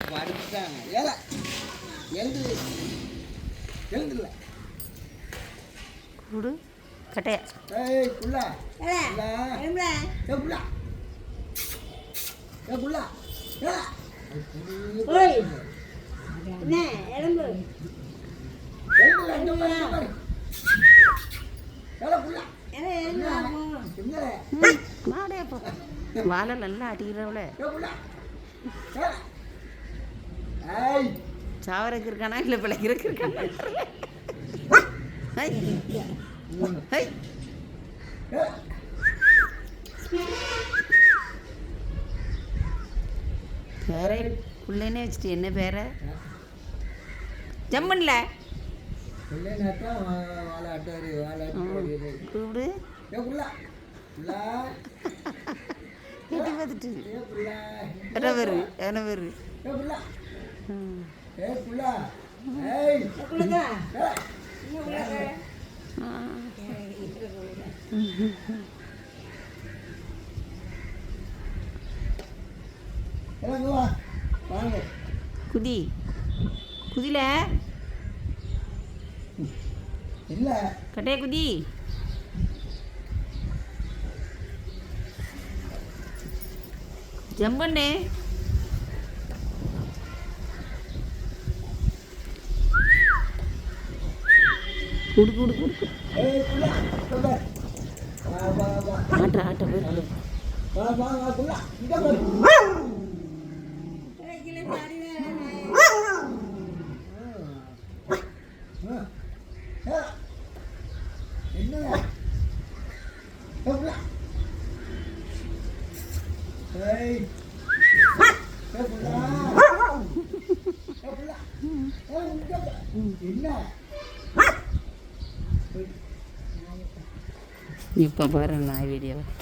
படுத்துட்டாங்க ஏல எழுந்து எழுந்துல விடு கட்டையா. ஏய் புள்ளா. ஏலே, புள்ளா. எழும்புல. ஏ புள்ளா. ஏ புள்ளா. ஏல ஓய். என்ன, எழும்பு. ஏல புள்ளா. ஏலே, வாழை நல்லா அடிக்கிறவள. சாவரக்கு இருக்கானா இல்லை பிழைக்கிறக்கு இருக்கானா? பேரை பிள்ளைனே வச்சுட்டு என்ன பேரை? ஜம்மன்ல. கூப்பிடு. ஏ புள்ளா. புள்ளா. எட்டி குதி. குதில. இல்லை. கட்டைய குதி. ஜம்பண்ணே குடு குடு குடு குடு. ஏய் புள்ளா இங்க ஆட்ட ஆட்ட போயிரு வா வா இப்போ பாருங்கள் நான் வீடியோவை